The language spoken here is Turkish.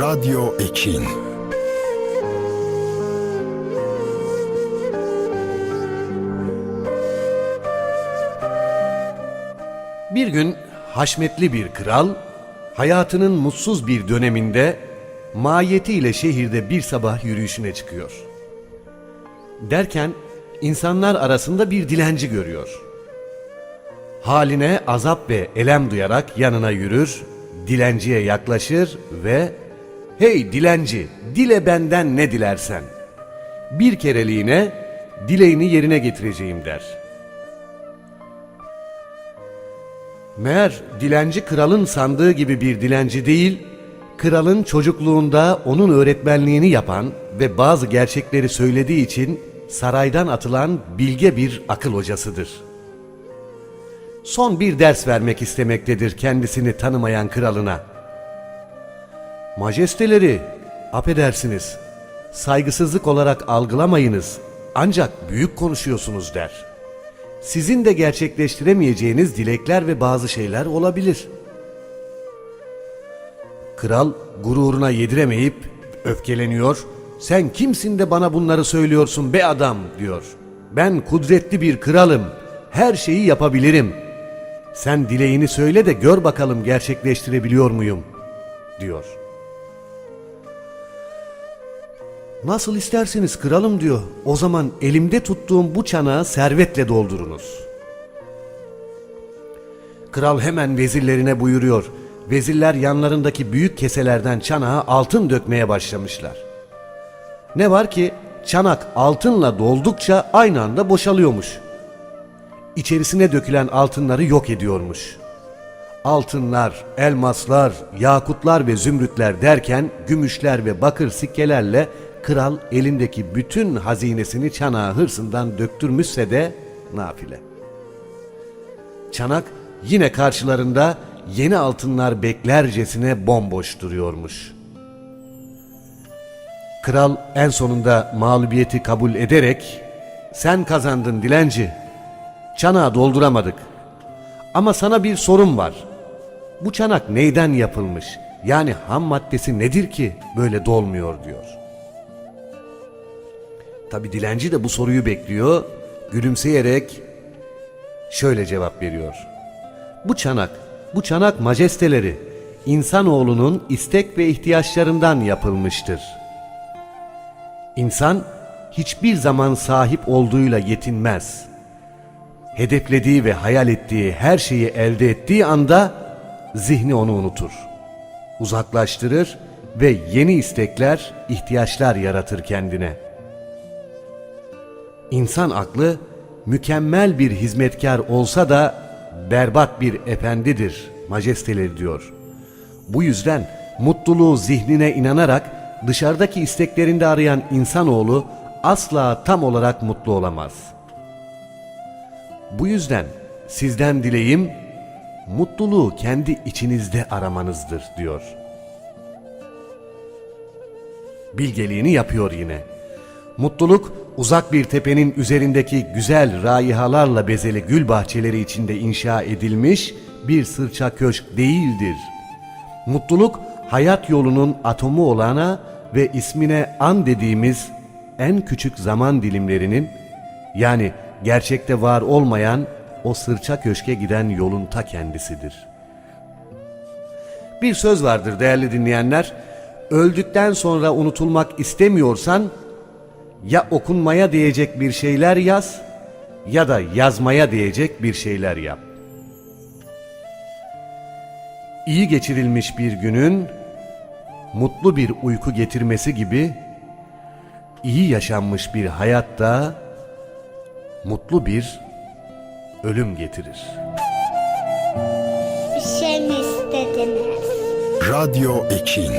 Radyo Ekin Bir gün haşmetli bir kral, hayatının mutsuz bir döneminde mahiyetiyle şehirde bir sabah yürüyüşüne çıkıyor. Derken insanlar arasında bir dilenci görüyor. Haline azap ve elem duyarak yanına yürür, dilenciye yaklaşır ve ''Hey dilenci, dile benden ne dilersen. Bir kereliğine dileğini yerine getireceğim.'' der. Meğer dilenci kralın sandığı gibi bir dilenci değil, kralın çocukluğunda onun öğretmenliğini yapan ve bazı gerçekleri söylediği için saraydan atılan bilge bir akıl hocasıdır. Son bir ders vermek istemektedir kendisini tanımayan kralına. Majesteleri, affedersiniz, saygısızlık olarak algılamayınız ancak büyük konuşuyorsunuz der.'' sizin de gerçekleştiremeyeceğiniz dilekler ve bazı şeyler olabilir. Kral gururuna yediremeyip öfkeleniyor. Sen kimsin de bana bunları söylüyorsun be adam diyor. Ben kudretli bir kralım. Her şeyi yapabilirim. Sen dileğini söyle de gör bakalım gerçekleştirebiliyor muyum diyor. Nasıl isterseniz kralım diyor. O zaman elimde tuttuğum bu çanağı servetle doldurunuz. Kral hemen vezirlerine buyuruyor. Vezirler yanlarındaki büyük keselerden çanağa altın dökmeye başlamışlar. Ne var ki çanak altınla doldukça aynı anda boşalıyormuş. İçerisine dökülen altınları yok ediyormuş. Altınlar, elmaslar, yakutlar ve zümrütler derken gümüşler ve bakır sikkelerle kral elindeki bütün hazinesini çanağa hırsından döktürmüşse de nafile. Çanak yine karşılarında yeni altınlar beklercesine bomboş duruyormuş. Kral en sonunda mağlubiyeti kabul ederek sen kazandın dilenci. Çanağı dolduramadık. Ama sana bir sorum var. Bu çanak neyden yapılmış? Yani ham maddesi nedir ki böyle dolmuyor diyor. Tabi dilenci de bu soruyu bekliyor. Gülümseyerek şöyle cevap veriyor. Bu çanak, bu çanak majesteleri insanoğlunun istek ve ihtiyaçlarından yapılmıştır. İnsan hiçbir zaman sahip olduğuyla yetinmez. Hedeflediği ve hayal ettiği her şeyi elde ettiği anda zihni onu unutur. Uzaklaştırır ve yeni istekler, ihtiyaçlar yaratır kendine.'' İnsan aklı mükemmel bir hizmetkar olsa da berbat bir efendidir majesteleri diyor. Bu yüzden mutluluğu zihnine inanarak dışarıdaki isteklerinde arayan insanoğlu asla tam olarak mutlu olamaz. Bu yüzden sizden dileğim mutluluğu kendi içinizde aramanızdır diyor. Bilgeliğini yapıyor yine. Mutluluk uzak bir tepenin üzerindeki güzel raihalarla bezeli gül bahçeleri içinde inşa edilmiş bir sırça köşk değildir. Mutluluk hayat yolunun atomu olana ve ismine an dediğimiz en küçük zaman dilimlerinin yani gerçekte var olmayan o sırça köşke giden yolun ta kendisidir. Bir söz vardır değerli dinleyenler, öldükten sonra unutulmak istemiyorsan ya okunmaya değecek bir şeyler yaz ya da yazmaya değecek bir şeyler yap. İyi geçirilmiş bir günün mutlu bir uyku getirmesi gibi iyi yaşanmış bir hayatta mutlu bir ölüm getirir. Bir şey mi istediniz? Radyo Ekin